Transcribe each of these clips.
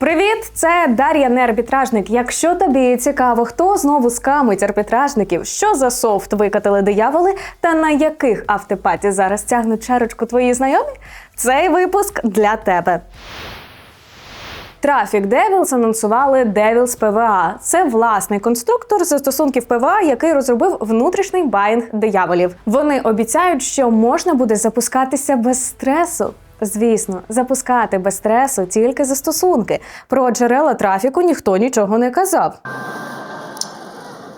Привіт, це Дар'я Неарбітражник. Якщо тобі цікаво, хто знову скамить арбітражників, що за софт викатили дияволи, та на яких автопаті зараз тягнуть чарочку твої знайомі, цей випуск для тебе. Traffic Devils анонсували Devils PVA. Це власний конструктор застосунків ПВА, який розробив внутрішній байнг дияволів. Вони обіцяють, що можна буде запускатися без стресу. Звісно, запускати без стресу тільки застосунки. Про джерела трафіку ніхто нічого не казав.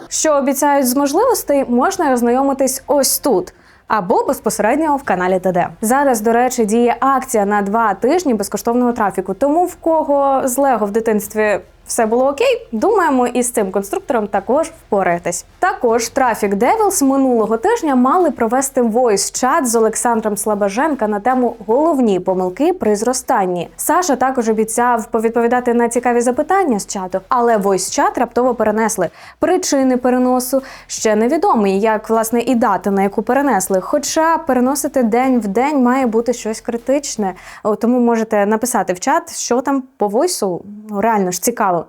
Що обіцяють з можливостей, можна ознайомитись ось тут. Або безпосередньо в каналі ТД. Зараз, до речі, діє акція на два тижні безкоштовного трафіку. Тому в кого з Лего в дитинстві все було окей, думаємо, і з цим конструктором також впораєтесь. Також Traffic Devils минулого тижня мали провести voice-чат з Олександром Слабаженка на тему головні помилки при зростанні. Саша також обіцяв повідповідати на цікаві запитання з чату, але voice-чат раптово перенесли. Причини переносу ще невідомі, як власне і дата, на яку перенесли. Хоча переносити день в день має бути щось критичне. Тому можете написати в чат, що там по войсу. Ну, реально ж цікаво.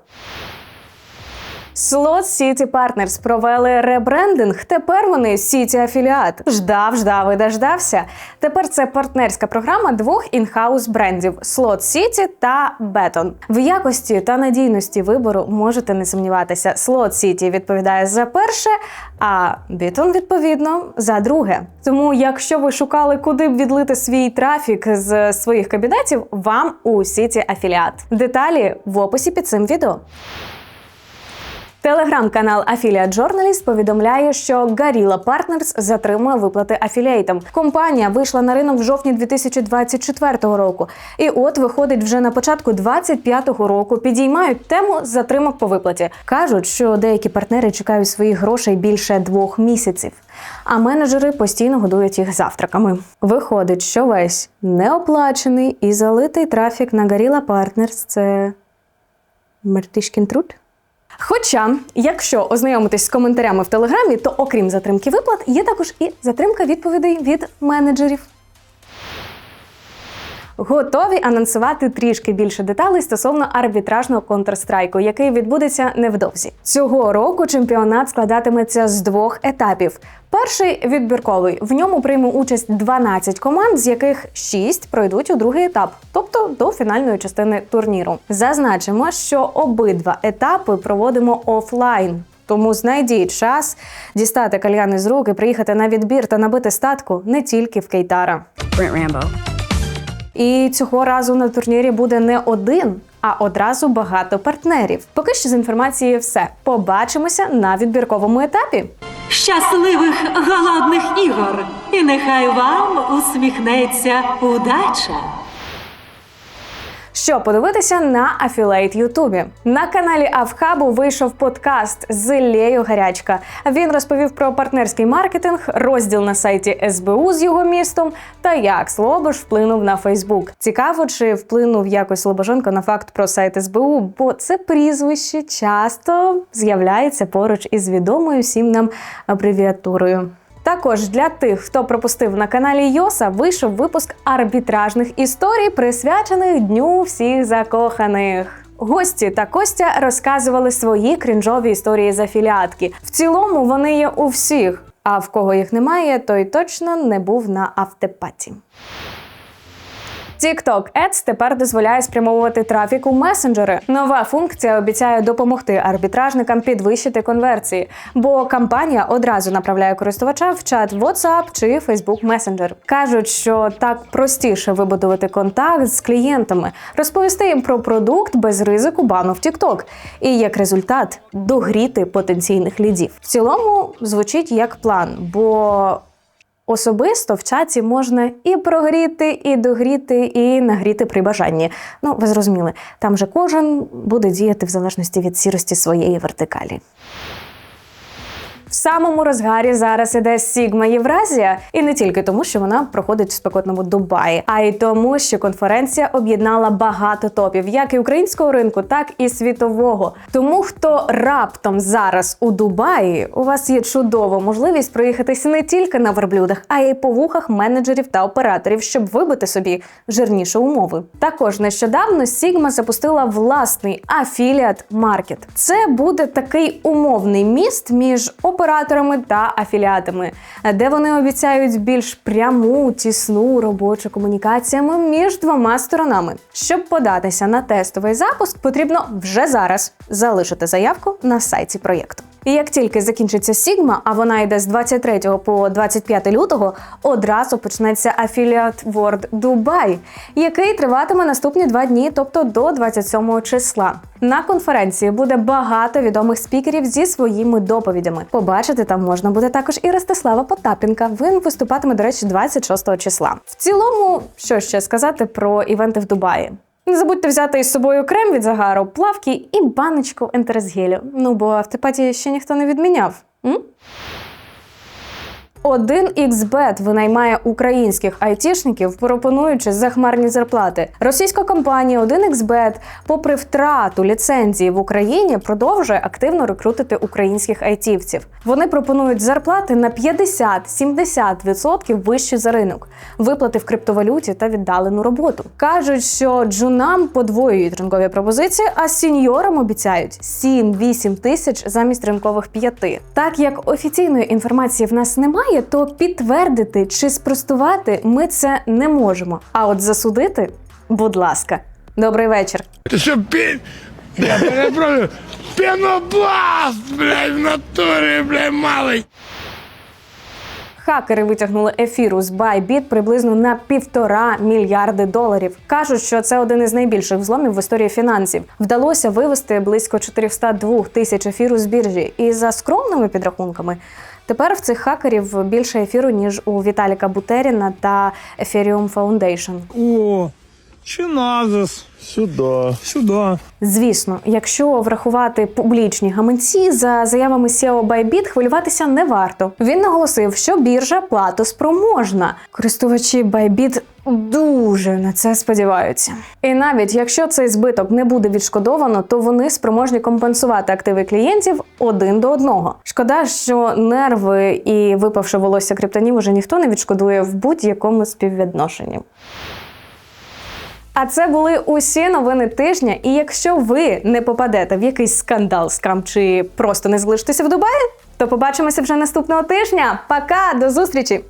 Slot City Partners провели ребрендинг. Тепер вони City афіліат. Ждав, ждав і дождався. Тепер це партнерська програма двох інхаус брендів Slot City та Beton. В якості та надійності вибору можете не сумніватися. Slot City відповідає за перше, а Beton, відповідно за друге. Тому, якщо ви шукали, куди б відлити свій трафік з своїх кабінетів, вам у City афіліат. Деталі в описі під цим відео. Телеграм-канал Affiliate Journalist повідомляє, що Gorilla Partners затримує виплати афілієйтам. Компанія вийшла на ринок в жовтні 2024 року. І от виходить вже на початку 2025 року. Підіймають тему затримок по виплаті. кажуть, що деякі партнери чекають своїх грошей більше двох місяців. А менеджери постійно годують їх завтраками. Виходить, що весь неоплачений і залитий трафік на Gorilla Partners – це мертишкін труд. Хоча, якщо ознайомитись з коментарями в телеграмі, то окрім затримки виплат, є також і затримка відповідей від менеджерів. Готові анонсувати трішки більше деталей стосовно арбітражного контрстрайку, який відбудеться невдовзі. Цього року чемпіонат складатиметься з двох етапів. Перший відбірковий. В ньому прийме участь 12 команд, з яких 6 пройдуть у другий етап, тобто до фінальної частини турніру. Зазначимо, що обидва етапи проводимо офлайн. Тому знайдіть час дістати кальяни з рук і приїхати на відбір та набити статку не тільки в Кейтара. Brent Rambo. І цього разу на турнірі буде не один, а одразу багато партнерів. Поки що з інформацією все. Побачимося на відбірковому етапі. Щасливих голодних ігор! І нехай вам усміхнеться удача! Що подивитися на Афілейт Ютубі на каналі Авхабу вийшов подкаст з Іллею Гарячка. Він розповів про партнерський маркетинг, розділ на сайті СБУ з його містом та як Слобож вплинув на Фейсбук. Цікаво, чи вплинув якось Слобоженко на факт про сайт СБУ, бо це прізвище часто з'являється поруч із відомою всім нам абревіатурою. Також для тих, хто пропустив на каналі Йоса, вийшов випуск арбітражних історій, присвячених Дню всіх закоханих. Гості та Костя розказували свої крінжові історії з афіліатки. В цілому вони є у всіх. А в кого їх немає, той точно не був на автопаті. TikTok Ads тепер дозволяє спрямовувати трафік у месенджери. Нова функція обіцяє допомогти арбітражникам підвищити конверсії, бо компанія одразу направляє користувача в чат WhatsApp чи Facebook Messenger. Кажуть, що так простіше вибудувати контакт з клієнтами, розповісти їм про продукт без ризику бану в TikTok. І як результат догріти потенційних лідів. В цілому звучить як план, бо Особисто в чаті можна і прогріти, і догріти, і нагріти при бажанні. Ну, ви зрозуміли, там же кожен буде діяти в залежності від сірості своєї вертикалі. В самому розгарі зараз іде Sigma Євразія, і не тільки тому, що вона проходить в спекотному Дубаї, а й тому, що конференція об'єднала багато топів, як і українського ринку, так і світового. Тому хто раптом зараз у Дубаї, у вас є чудова можливість проїхатися не тільки на верблюдах, а й по вухах менеджерів та операторів, щоб вибити собі жирніші умови. Також нещодавно Sigma запустила власний афіліат маркет. Це буде такий умовний міст між операторами та афіліатами, де вони обіцяють більш пряму, тісну робочу комунікаціями між двома сторонами. Щоб податися на тестовий запуск, потрібно вже зараз залишити заявку на сайті проєкту. І як тільки закінчиться Sigma, а вона йде з 23 по 25 лютого, одразу почнеться афіліат World Dubai, який триватиме наступні два дні, тобто до 27 числа. На конференції буде багато відомих спікерів зі своїми доповідями. Побачити там можна буде також і Ростислава Потапенка. Він виступатиме, до речі, 26 числа. В цілому, що ще сказати про івенти в Дубаї. Не забудьте взяти із собою крем від загару, плавки і баночку ентерезгелю. Ну бо автопатії ще ніхто не відміняв. М? 1xBet винаймає українських айтішників, пропонуючи захмарні зарплати. Російська компанія 1xBet, попри втрату ліцензії в Україні, продовжує активно рекрутити українських айтівців. Вони пропонують зарплати на 50-70% вищі за ринок, виплати в криптовалюті та віддалену роботу. кажуть, що джунам подвоюють ринкові пропозиції, а сіньорам обіцяють 7-8 тисяч замість ринкових 5. Так як офіційної інформації в нас немає, то підтвердити чи спростувати ми це не можемо. А от засудити, будь ласка, добрий вечір. Ты что, пень? Я перепрошую. Пенопласт, блядь, в натуре, блядь, малый. Хакери витягнули ефіру з Bybit приблизно на півтора мільярди доларів. кажуть, що це один із найбільших взломів в історії фінансів. Вдалося вивести близько 402 тисяч ефіру з біржі. І за скромними підрахунками, тепер в цих хакерів більше ефіру ніж у Віталіка Бутеріна та Ethereum Foundation. О, чиназис. Сюда. Сюди. Звісно, якщо врахувати публічні гаманці за заявами SEO Bybit, хвилюватися не варто. Він наголосив, що біржа платоспроможна. Користувачі Bybit дуже на це сподіваються. І навіть якщо цей збиток не буде відшкодовано, то вони спроможні компенсувати активи клієнтів один до одного. Шкода, що нерви і випавши волосся криптонів уже ніхто не відшкодує в будь-якому співвідношенні. А це були усі новини тижня. І якщо ви не попадете в якийсь скандал, скам чи просто не залишитеся в Дубаї, то побачимося вже наступного тижня. Пока, до зустрічі!